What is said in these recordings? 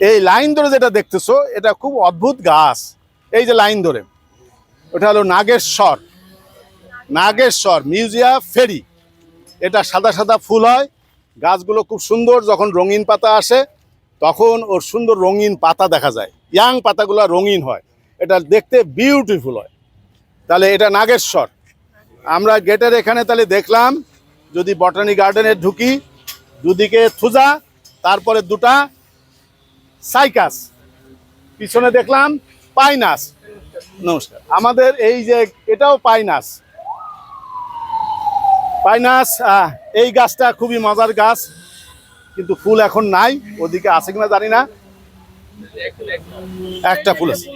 এই লাইন ধরে যেটা দেখতেছো, এটা খুব অদ্ভুত গাছ। এই যে লাইন ধরে, ওটা হলো নাগেশ্বর। নাগেশ্বর, মিউজিয়া ফেরি। এটা সাদা সাদা ফুল হয়। গাছগুলো খুব সুন্দর, যখন রঙিন পাতা আসে, তখন ওর সুন্দর রঙিন পাতা দেখা যায়। ইয়াং পাতাগুলো রঙিন হয়। এটা দেখতে বিউটিফুল হয়। তাহলে এটা নাগেশ্বর। আমরা গেটের এখানে তাহলে দেখলাম, যদি বটানি গার্ডেনে ঢুকি, দুদিকে থুজা, তারপরে দুটা সাইকাস। পিছনে দেখলাম পাইনাস। নমস্কার। আমাদের এই যে এটাও পাইনাস। পাইনাস আহ, এই গাছটা খুবই মজার গাছ কিন্তু ফুল এখন নাই ওদিকে আছে কিনা জানি না। একটা ফুল আছে।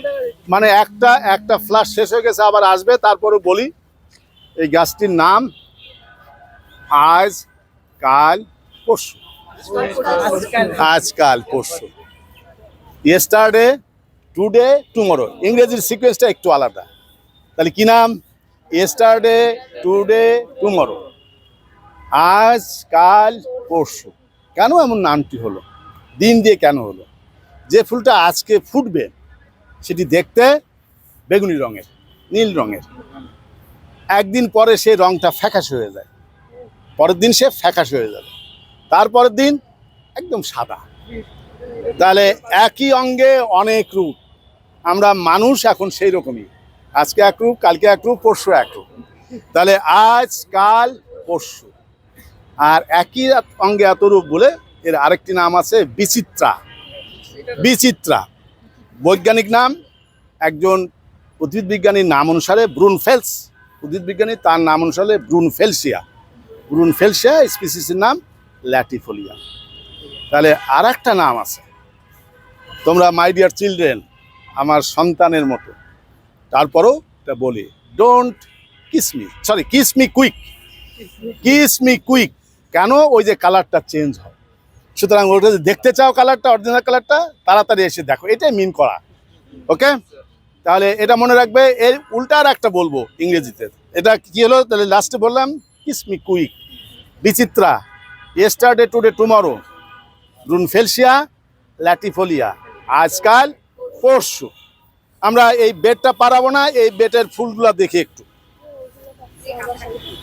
মানে একটা একটা ফ্লাশ শেষ হয়ে গেছে আবার আসবে তারপরে বলি এই গাছটির নাম আজ কাল পরশু। আজকাল পরশু। ইয়েস্টারডে টুডে টুমরো ইংরেজির সিকোয়েন্সটা একটু আলাদা। তাহলে কি নাম? ইয়েস্টারডে টুডে টুমরো আজ, কাল, পরশু। কেন এমন নামটি হলো? দিন দিয়ে কেন হলো? যে ফুলটা আজকে ফুটবে, সেটি দেখতে বেগুনি রঙের, নীল রঙের। একদিন পরে সে রংটা ফ্যাকাশে হয়ে যায়। পরের দিন সে ফ্যাকাশে হয়ে যাবে। তারপরের দিন একদম সাদা। তাহলে একই অঙ্গে অনেক রূপ। আমরা মানুষ এখন সেই রকমই আজকে এক রূপ, কালকে এক রূপ, পরশু এক রূপ। তাহলে আজ, কাল, পরশু। আর একই অঙ্গে এত রূপ বলে এর আরেকটি নাম আছে বিচিত্রা। বিচিত্রা। বৈজ্ঞানিক নাম, একজন উদ্ভিদ বিজ্ঞানীর নাম অনুসারে ব্রুন ফেলস। উদ্ভিদ বিজ্ঞানী তার নাম অনুসারে ব্রুন ফেলসিয়া। ব্রুন ফেলসিয়া স্পিসিসের নাম ল্যাটিফোলিয়া। তাহলে আর একটা নাম আছে তোমরা মাই ডিয়ার চিলড্রেন আমার সন্তানের মতো। তারপরও এটা বলি don't kiss me sorry kiss me quick kiss me quick কেন? ওই যে কালারটা চেঞ্জ হয়। সুতরাং ওটা দেখতে চাও কালারটা অরিজিনাল কালারটা তাড়াতাড়ি এসে দেখো। এটাই মিন করা। ওকে তাহলে এটা মনে রাখবে, এর উল্টার একটা বলব ইংরেজিতে। এটা কি হলো? তাহলে লাস্টে বললাম kiss me quick Bichitra. Yesterday today tomorrow brunfelsia latifolia আজকাল পরশু। আমরা এই বেডটা পারাবো না, এই বেডের ফুলগুলা দেখি একটু।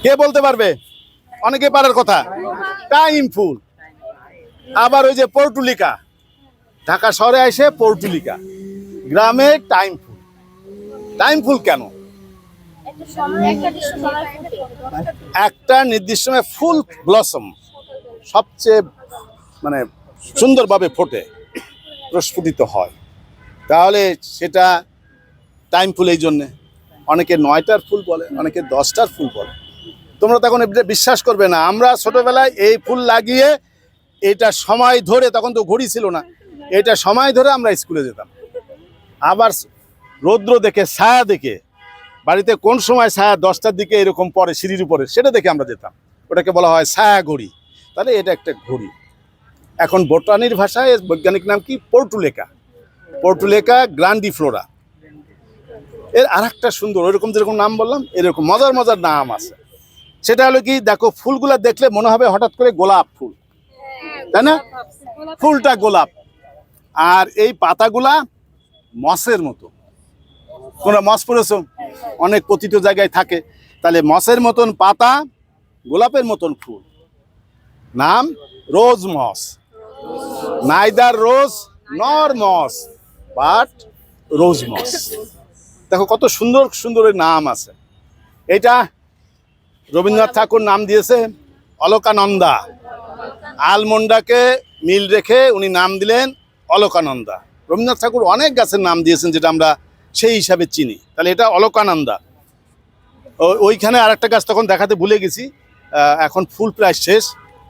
কে বলতে পারবে? অনেকে পারার কথা। টাইম ফুল। আবার ওই যে পর্টুলিকা ঢাকা শহরে এসে পর্টুলিকা গ্রামে টাইম ফুল। টাইম ফুল কেন। একটা নির্দিষ্ট সময় ফুল ব্লসম সবচেয়ে মানে সুন্দরভাবে ফোটে। প্রস্ফুটিত হয়। তাহলে সেটা টাইম ফুল এই জন্যে। অনেকে নয়টার ফুল বলে, অনেকে দশটার ফুল বলে। তোমরা তখন বিশ্বাস করবে না। আমরা ছোটবেলায় এই ফুল লাগিয়ে এটা সময় ধরে, তখন তো ঘড়ি ছিল না, এটা সময় ধরে আমরা স্কুলে যেতাম। আবার রৌদ্র দেখে, ছায়া দেখে, বাড়িতে কোন সময় ছায়া দশটার দিকে এরকম পরে সিঁড়ির উপরে, সেটা দেখে আমরা যেতাম। ওটাকে বলা হয় ছায়া ঘড়ি। তাহলে এটা একটা ঘড়ি। এখন বোটানির ভাষায় এর বৈজ্ঞানিক নাম কি? Portulaca portulaca grandiflora. এর আর একটা সুন্দর, ওইরকম যেরকম নাম বললাম, এরকম মজার মজার নাম আছে। সেটা হলো কি, দেখো, ফুলগুলা দেখলে মনে হবে হঠাৎ করে গোলাপ ফুল। তাই না? ফুলটা গোলাপ। আর এই পাতাগুলা মসের মতো। তোমরা মস পড়েছো? অনেক পতিত জায়গায় থাকে। তাহলে মসের মতন পাতা, গোলাপের মতন ফুল। নাম রোজ মস। নাইদার রোজ নর মস বাট রোজ মস দেখো, কত সুন্দর সুন্দর নাম আছে। এটা রবীন্দ্রনাথ ঠাকুর নাম দিয়েছে অলকানন্দা। আলমন্ডাকে মিল রেখে উনি নাম দিলেন অলকানন্দা। রবীন্দ্রনাথ ঠাকুর অনেক গাছের নাম দিয়েছেন যেটা আমরা সেই হিসাবে চিনি। তাহলে এটা অলকানন্দা। ওইখানে আর একটা গাছ তখন দেখাতে ভুলে গেছি। এখন ফুল প্রায় শেষ।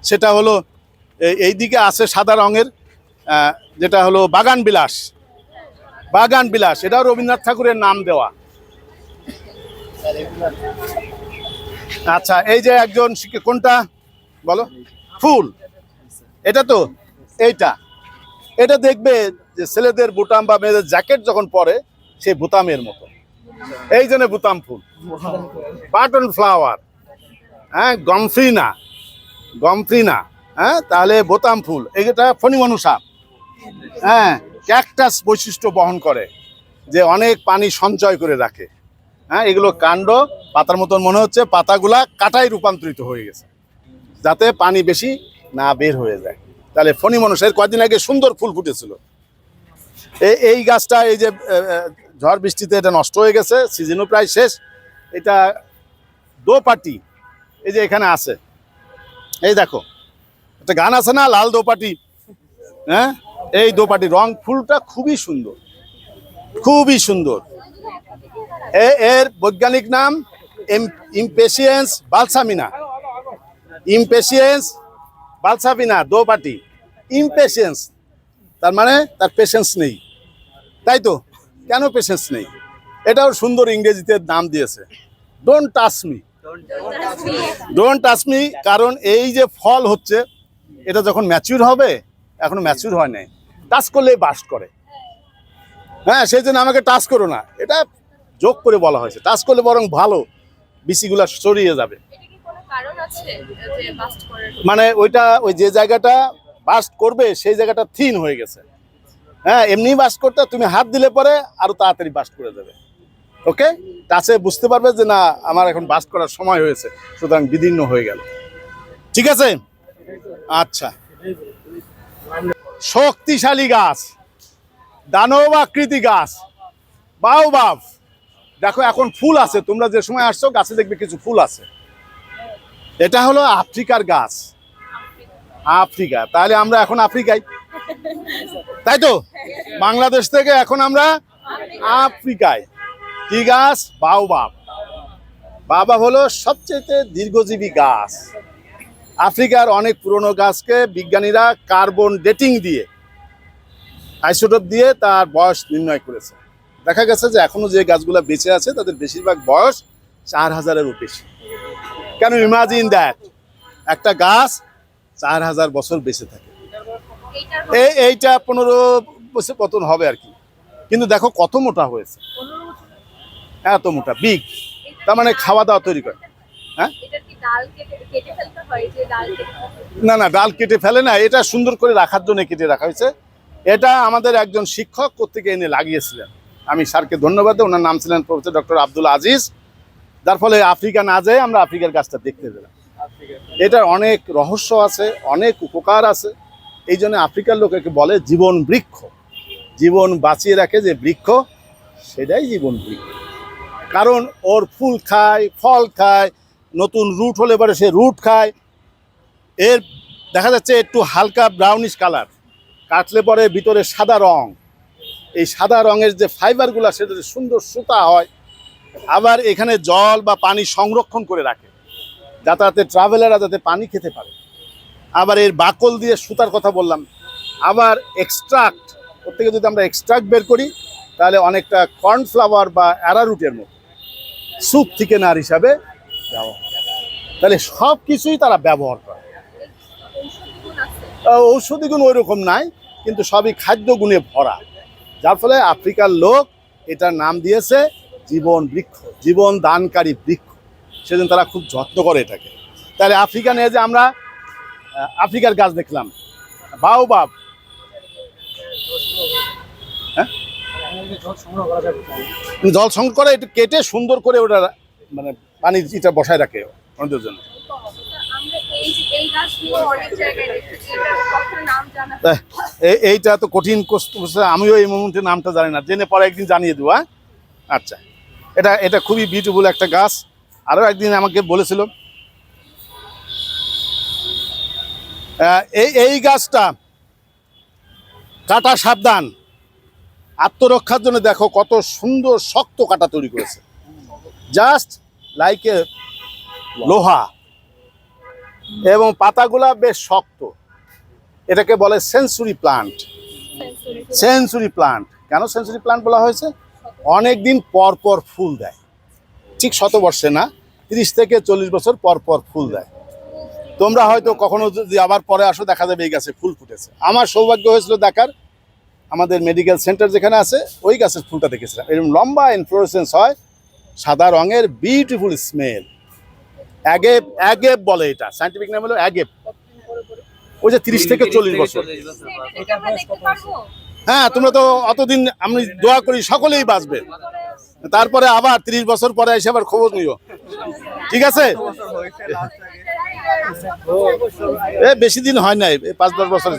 সেটা হলো এই- এইদিকে আছে সাদা রঙের যেটা হলো বাগান বিলাস। বাগান বিলাস এটাও রবীন্দ্রনাথ ঠাকুরের নাম দেওয়া। আচ্ছা এই যে একজন কোনটা? বলো। ফুল। এটা তো? এইটা। এটা দেখবে যে ছেলেদের বুতাম বা মেয়েদের জ্যাকেট যখন পরে সেই বুতামের মতো। এই জন্য বুতাম ফুল। Button flower. হ্যাঁ গমফ্রিনা গমফ্রিনা হ্যাঁ? তাহলে বোতাম ফুল। এটা ফণিমনুষা হ্যাঁ ক্যাকটাস বৈশিষ্ট্য বহন করে, যে অনেক পানি সঞ্চয় করে রাখে। হ্যাঁ এগুলো কাণ্ড, পাতার মতন মনে হচ্ছে, পাতাগুলা কাটায় রূপান্তরিত হয়ে গেছে, যাতে পানি বেশি না বের হয়ে যায়। তাহলে ফণি মানুষের কয়েকদিন আগে সুন্দর ফুল ফুটেছিল। এই গাছটা, এই যে ঝড় বৃষ্টিতে এটা নষ্ট হয়ে গেছে, সিজনও প্রায় শেষ। এটা দোপাটি, এই যে এখানে আছে। এই দেখো একটা গান আছে না, লাল দোপাটি? হ্যাঁ? এই দোপাটি, রং ফুলটা খুবই সুন্দর। খুবই সুন্দর। এর বৈজ্ঞানিক নাম ইমপেশিয়েন্স বালসামিনা। ইমপেশিয়েন্স বালসামিনা, দোপাটি। ইমপেশিয়েন্স, তার মানে তার পেশেন্স নেই। তাই তো? কেন পেশেন্স নেই? এটাও সুন্দর ইংরেজিতে নাম দিয়েছে। Don't touch me don't touch me কারণ এই যে ফল হচ্ছে এটা যখন ম্যাচিউর হবে এখনও ম্যাচিউর হয় নাই। টাচ করলেই বাস্ট করে। হ্যাঁ সেই জন্য আমাকে টাচ করো না। এটা যোগ করে বলা হয়েছে। টাচ করলে বরং ভালো বিসিগুলা ছড়িয়ে যাবে। মানে ওইটা ওই যে জায়গাটা বাস্ট করবে সেই জায়গাটা থিন হয়ে গেছে। হ্যাঁ এমনি বাস্ট করতে তুমি হাত দিলে পরে আরও তাড়াতাড়ি বাস্ট করে দেবে। ওকে টাচে বুঝতে পারবে যে না আমার এখন বাস্ট করার সময় হয়েছে সুতরাং বিদীর্ণ হয়ে গেল। ঠিক আছে? আচ্ছা। শক্তিশালী গাছ দানব আকৃতি গাছ বাউ বাব দেখো, এখন ফুল আছে। তোমরা যে সময় আসছো, গাছে দেখবে কিছু ফুল আছে। এটা হলো আফ্রিকার গাছ। আফ্রিকা। তাহলে আমরা এখন আফ্রিকায়? তাই তো? বাংলাদেশ থেকে এখন আমরা আফ্রিকায়। কি গাছ? বাউবাব বাবা হলো সবচেয়ে দীর্ঘজীবী গাছ। আফ্রিকার অনেক পুরনো গাছকে বিজ্ঞানীরা কার্বন ডেটিং দিয়ে, আইসোটোপ দিয়ে তার বয়স নির্ণয় করেছে। দেখা গেছে যে এখনও যে গাছগুলো বেঁচে আছে, তাদের বেশিরভাগ বয়স চার হাজারেরও বেশি। কেন ইমাজিন দ্যাট একটা গাছ চার হাজার বছর বেঁচে থাকে। এইটা পনেরো বছর পতন হবে আর কি। কিন্তু দেখো কত মোটা হয়েছে। এত মোটা বিগ তার মানে খাওয়া দাওয়া তৈরি করে। হ্যাঁ? না না, ডাল কেটে ফেলে না, এটা সুন্দর করে রাখার জন্য কেটে রাখা হয়েছে। এটা আমাদের একজন শিক্ষক কোথেকে এনে লাগিয়েছিলেন। আমি স্যারকে ধন্যবাদ দিই ওনার নাম ছিলেন প্রফেসর ডক্টর আব্দুল আজিজ। যার ফলে আফ্রিকা না যেয়ে আমরা আফ্রিকার গাছটা দেখতে পেলাম। এটার অনেক রহস্য আছে, অনেক উপকার আছে। এই জন্য আফ্রিকার লোক একে বলে জীবন বৃক্ষ। জীবন বাঁচিয়ে রাখে যে বৃক্ষ, সেটাই জীবন বৃক্ষ। কারণ ওর ফুল খায়, ফল খায় নতুন রুট হলে পরে সে রুট খায়। এর দেখা যাচ্ছে একটু হালকা ব্রাউনিশ কালার কাটলে পরে ভিতরে সাদা রং। এই সাদা রঙের যে ফাইবারগুলো সেটা সুন্দর সুতা হয়, আবার এখানে জল বা পানি সংরক্ষণ করে রাখে। যাতায়াতে ট্রাভেলাররা যাতে পানি খেতে পারে। আবার এর বাকল দিয়ে সুতার কথা বললাম। আবার এক্সট্রাক্ট ওর থেকে যদি আমরা এক্সট্রাক্ট বের করি, তাহলে অনেকটা কর্নফ্লাওয়ার বা অ্যারারুটের মতো। স্যুপ থিকেনার হিসাবে। তাহলে সব কিছুই তারা ব্যবহার করে। ঔষধি গুণ ওই রকম নাই কিন্তু সবই খাদ্য গুণে ভরা। যার ফলে আফ্রিকার লোক এটার নাম দিয়েছে জীবন বৃক্ষ জীবন দানকারী বৃক্ষ। সেদিন তারা খুব যত্ন করে এটাকে। তাহলে আফ্রিকা নিয়ে যে আমরা আফ্রিকার গাছ দেখলাম। বাউ বাপ হ্যাঁ জল সংগ্রহ করে একটু কেটে সুন্দর করে ওটা মানে পানি এটা বসায় রাখে ওদের জন্য। এইটা তো কঠিন আমিও এই মুহূর্তে নামটা জানি না। জেনে পরে একদিন জানিয়ে দেবো হ্যাঁ? আচ্ছা। এটা এটা খুবই বিউটিফুল একটা গাছ। আরও একদিন আমাকে বলেছিল। এই এই গাছটা কাটা সাবধান। আত্মরক্ষার জন্য দেখো কত সুন্দর শক্ত কাটা তৈরি করেছে। জাস্ট লাইক লোহা এবং পাতাগুলা বেশ শক্ত। এটাকে বলে সেঞ্চুরি প্লান্ট সেন্সরি প্লান্ট কেন সেঞ্চুরি প্লান্ট বলা হয়েছে? অনেক দিন পর পর ফুল দেয়। ঠিক শতবর্ষে না তিরিশ থেকে চল্লিশ বছর পর পর ফুল দেয়। তোমরা হয়তো কখনো যদি আবার পরে আসো দেখা যাবে এই গাছে ফুল ফুটেছে। আমার সৌভাগ্য হয়েছিল দেখার আমাদের মেডিকেল সেন্টার যেখানে আছে ওই গাছের ফুলটা দেখেছিলাম। এরকম লম্বা ইনফ্লোরেসেন্স হয় সাদা রঙের বিউটিফুল স্মেল অ্যাগেপ অ্যাগেপ বলে এটা। সাইন্টিফিক নাম হলো অ্যাগেপ ওই যে তিরিশ থেকে চল্লিশ বছর। হ্যাঁ তোমরা তো অতদিন আমি দোয়া করি সকলেই বাঁচবে। তারপরে আবার তিরিশ বছর পরে এসে আবার খবর নিও। ঠিক আছে? বেশি দিন হয় নাই পাঁচ দশ বছর